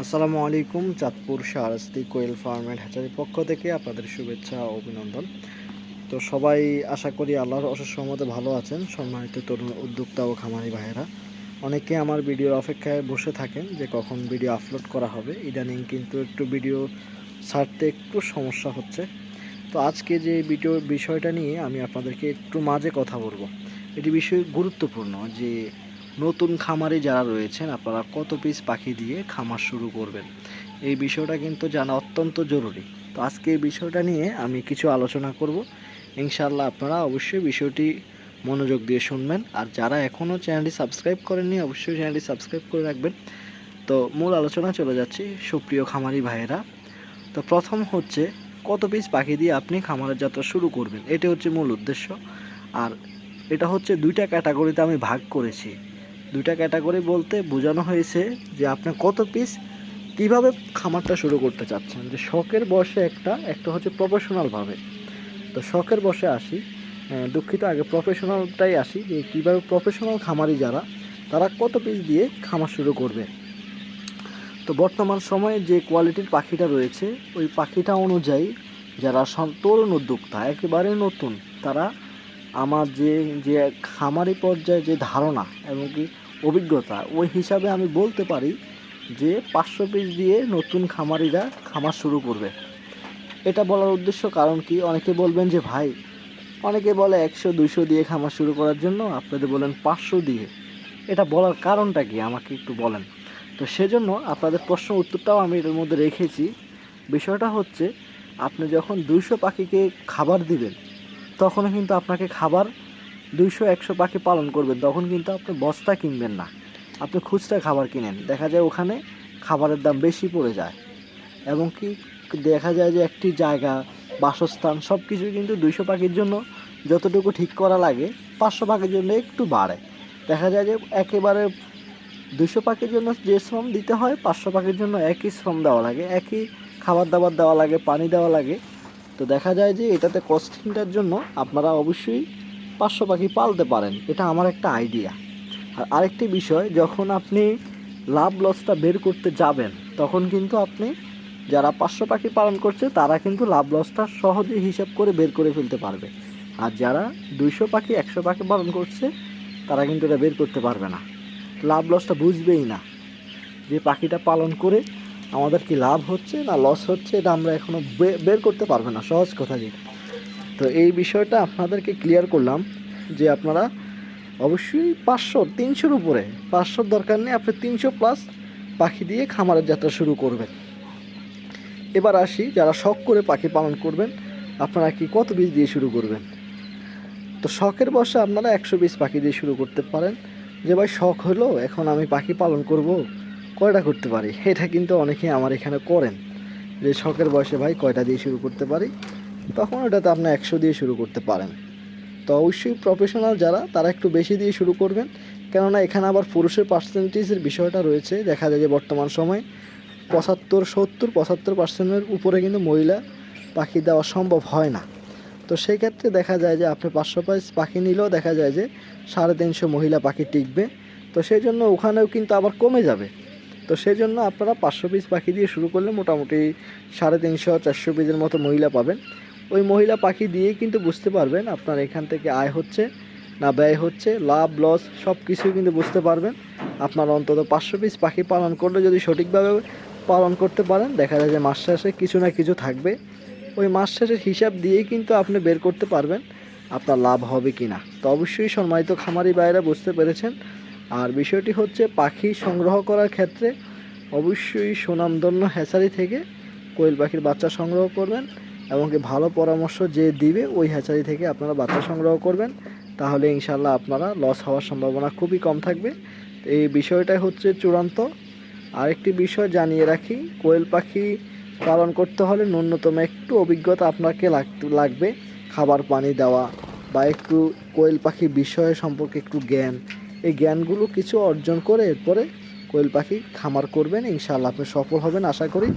আসসালামু আলাইকুম, Chandpur Shahrasti quail farm and হ্যাচারির পক্ষ থেকে আপনাদের শুভেচ্ছা ও অভিনন্দন। তো সবাই আশা করি আল্লাহর অশেষ ভালো আছেন সম্মানিত তরুণ উদ্যোক্তা ও খামারি ভাইয়েরা। অনেকে আমার ভিডিওর অপেক্ষায় বসে থাকেন যে কখন ভিডিও আপলোড করা হবে। ইদানিং কিন্তু একটু ভিডিও ছাড়তে একটু সমস্যা হচ্ছে। তো আজকে যে ভিডিও বিষয়টা নিয়ে আমি আপনাদেরকে একটু মাঝে কথা বলব। এটি বিষয় গুরুত্বপূর্ণ যে নতুন খামারে যারা রয়েছেন, আপনারা কত পিস পাখি দিয়ে খামার শুরু করবেন? এই বিষয়টা কিন্তু জানা অত্যন্ত জরুরি। তো আজকে এই বিষয়টা নিয়ে আমি কিছু আলোচনা করব। ইনশাআল্লাহ আপনারা অবশ্যই বিষয়টি মনোযোগ দিয়ে শুনবেন। আর যারা এখনও চ্যানেলটি সাবস্ক্রাইব করেননি, অবশ্যই চ্যানেলটি সাবস্ক্রাইব করে রাখবেন। তো মূল আলোচনা চলে যাচ্ছি সুপ্রিয় খামারি ভাইয়েরা। তো প্রথম হচ্ছে, কত পিস পাখি দিয়ে আপনি খামারের যাত্রা শুরু করবেন? এটা হচ্ছে মূল উদ্দেশ্য। আর এটা হচ্ছে দুইটা ক্যাটাগরিতে আমি ভাগ করেছি। দুইটা ক্যাটাগরি বলতে বোঝানো হয়েছে যে আপনি কত পিস কীভাবে খামারটা শুরু করতে চাচ্ছেন। যে শখের বসে একটা একটা হচ্ছে প্রফেশনালভাবে তো শখের বসে আসি। দুঃখিত, আগে প্রফেশনালটাই আসি যে কীভাবে প্রফেশনাল খামারি যারা, তারা কত পিস দিয়ে খামার শুরু করবে। তো বর্তমান সময়ে যে কোয়ালিটির পাখিটা রয়েছে, ওই পাখিটা অনুযায়ী যারা তরুণ উদ্যোক্তা, একেবারে নতুন, তারা আমার যে যে খামারি পর্যায়ে যে ধারণা এবং কি অভিজ্ঞতা। ওই হিসাবে আমি বলতে পারি যে পাঁচশো পিস দিয়ে নতুন খামারিরা খামার শুরু করবে। এটা বলার উদ্দেশ্য কারণ কি? অনেকে বলবেন যে, ভাই, অনেকে বলে একশো, দুইশো দিয়ে খামার শুরু করার জন্য, আপনাদের বলেন পাঁচশো দিয়ে। এটা বলার কারণটা কি? আমাকে একটু বলেন। তো সেজন্য আপনাদের প্রশ্ন উত্তরটাও আমি এর মধ্যে রেখেছি। বিষয়টা হচ্ছে, আপনি যখন দুইশো পাখিকে খাবার দিবেন তখন কিন্তু আপনাকে খাবার দুইশো, একশো পাখি পালন করবেন, তখন কিন্তু আপনি বস্তা কিনবেন না। আপনি খুচরা খাবার কিনেন। দেখা যায় ওখানে খাবারের দাম বেশি পড়ে যায়। এবং কি দেখা যায় যে একটি জায়গা, বাসস্থান সব কিছু কিন্তু দুইশো পাখির জন্য যতটুকু ঠিক করা লাগে, পাঁচশো পাখির জন্য একটু বাড়ে। দেখা যায় যে একেবারে দুশো পাখির জন্য যে শ্রম দিতে হয়, পাঁচশো পাখির জন্য একই শ্রম দেওয়া লাগে, একই খাবার দাবার দেওয়া লাগে, পানি দেওয়া লাগে। তো দেখা যায় যে এটাতে কস্টিংটার জন্য আপনারা অবশ্যই পাঁচশো পাখি পালতে পারেন, এটা আমার একটা আইডিয়া আর আরেকটি বিষয়, যখন আপনি লাভ লসটা বের করতে যাবেন, তখন কিন্তু আপনি যারা পাঁচশো পাখি পালন করছে, তারা কিন্তু লাভ লসটা সহজেই হিসাব করে বের করে ফেলতে পারবে। আর যারা দুইশো পাখি, একশো পাখি পালন করছে, তারা কিন্তু এটা বের করতে পারবে না। লাভ লসটা বুঝবেই না যে পাখিটা পালন করে আমাদের কি লাভ হচ্ছে না লস হচ্ছে, এটা আমরা এখনও বের করতে পারবে না, সহজ কথা যেটা। তো এই বিষয়টা আপনাদেরকে ক্লিয়ার করলাম যে আপনারা অবশ্যই পাঁচশো, তিনশোর উপরে, পাঁচশোর দরকার নেই, আপনি তিনশো প্লাস পাখি দিয়ে খামারের যাত্রা শুরু করবেন। এবার আসি, যারা শখ করে পাখি পালন করবেন, আপনারা কি কত বীজ দিয়ে শুরু করবেন? তো শখের বসে আপনারা একশো বিশ পাখি দিয়ে শুরু করতে পারেন। যে ভাই, শখ হলো, এখন আমি পাখি পালন করব, কয়টা করতে পারি? এটা কিন্তু অনেকেই আমার এখানে করেন। যে শখের বয়সে ভাই কয়টা দিয়ে শুরু করতে পারি? তখন ওটাতে আপনি একশো দিয়ে শুরু করতে পারেন। তো অবশ্যই প্রফেশনাল যারা, তারা একটু বেশি দিয়ে শুরু করবেন। কেননা এখানে আবার পুরুষের পার্সেন্টেজের বিষয়টা রয়েছে। দেখা যায় যে বর্তমান সময়ে পঁচাত্তর, সত্তর, পঁচাত্তর পার্সেন্টের উপরে কিন্তু মহিলা পাখি দেওয়া সম্ভব হয় না। তো সেই ক্ষেত্রে দেখা যায় যে আপনি পাঁচশো পিস পাখি নিলেও দেখা যায় যে সাড়ে তিনশো মহিলা পাখি টিকবে। তো সেই জন্য ওখানেও কিন্তু আবার কমে যাবে। তো সেই জন্য আপনারা পাঁচশো পিস পাখি দিয়ে শুরু করলে মোটামুটি সাড়ে তিনশো, চারশো পিসের মতো মহিলা পাবেন। ওই মহিলা পাখি দিয়েই কিন্তু বুঝতে পারবেন আপনার এখান থেকে আয় হচ্ছে না ব্যয় হচ্ছে, লাভ লস সব কিছুই কিন্তু বুঝতে পারবেন। আপনার অন্তত পাঁচশো পিস পাখি পালন করলে যদি সঠিকভাবে পালন করতে পারেন, দেখা যায় যে মাস শেষে কিছু না কিছু থাকবে। ওই মাস শেষের হিসাব দিয়েই কিন্তু আপনি বের করতে পারবেন আপনার লাভ হবে কি না তো অবশ্যই সম্মানিত খামারি বাইরা বুঝতে পেরেছেন। আর বিষয়টি হচ্ছে পাখি সংগ্রহ করার ক্ষেত্রে অবশ্যই সুনামধন্য হ্যাচারি থেকে কোয়েল পাখির বাচ্চা সংগ্রহ করবেন। এবং কি ভালো পরামর্শ যে দিবে, ওই হ্যাচারি থেকে আপনারা বাচ্চা সংগ্রহ করবেন। তাহলে ইনশাল্লাহ আপনারা লস হওয়ার সম্ভাবনা খুবই কম থাকবে। এই বিষয়টাই হচ্ছে চূড়ান্ত। আরেকটি বিষয় জানিয়ে রাখি, কোয়েল পাখি পালন করতে হলে ন্যূনতম একটু অভিজ্ঞতা আপনাকে লাগ- লাগবে। খাবার পানি দেওয়া বা একটু কোয়েল পাখি বিষয় সম্পর্কে একটু জ্ঞান। এই জ্ঞানগুলো কিছু অর্জন করে এরপরে কোয়েল পাখি খামার করবেন, ইনশাআল্লাহ আপনি সফল হবেন আশা করি।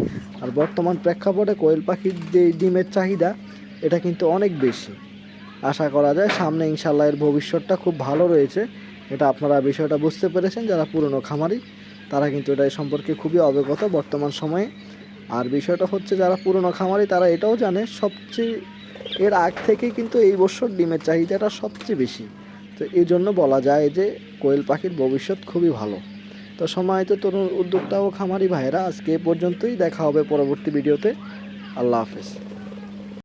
আর বর্তমান প্রেক্ষাপটে কোয়েল পাখির যে ডিমের চাহিদা, এটা কিন্তু অনেক বেশি। আশা করা যায় সামনে ইনশাল্লাহ এর ভবিষ্যৎটা খুব ভালো রয়েছে। এটা আপনারা বিষয়টা বুঝতে পেরেছেন, যারা পুরনো খামারি, তারা কিন্তু এটা সম্পর্কে খুবই অবগত বর্তমান সময়ে। আর বিষয়টা হচ্ছে যারা পুরনো খামারি, তারা এটাও জানে, সবচেয়ে এর আগ থেকেই কিন্তু এই বছর ডিমের চাহিদাটা সবচেয়ে বেশি। তো এই জন্য বলা যায় যে কোয়েল পাখির ভবিষ্যৎ খুবই ভালো। তো সময় তো তরুণ উদ্যোক্তা ও খামারি ভাইয়েরা, আজকে পর্যন্তই। দেখা হবে পরবর্তী ভিডিওতে। আল্লাহ হাফেজ।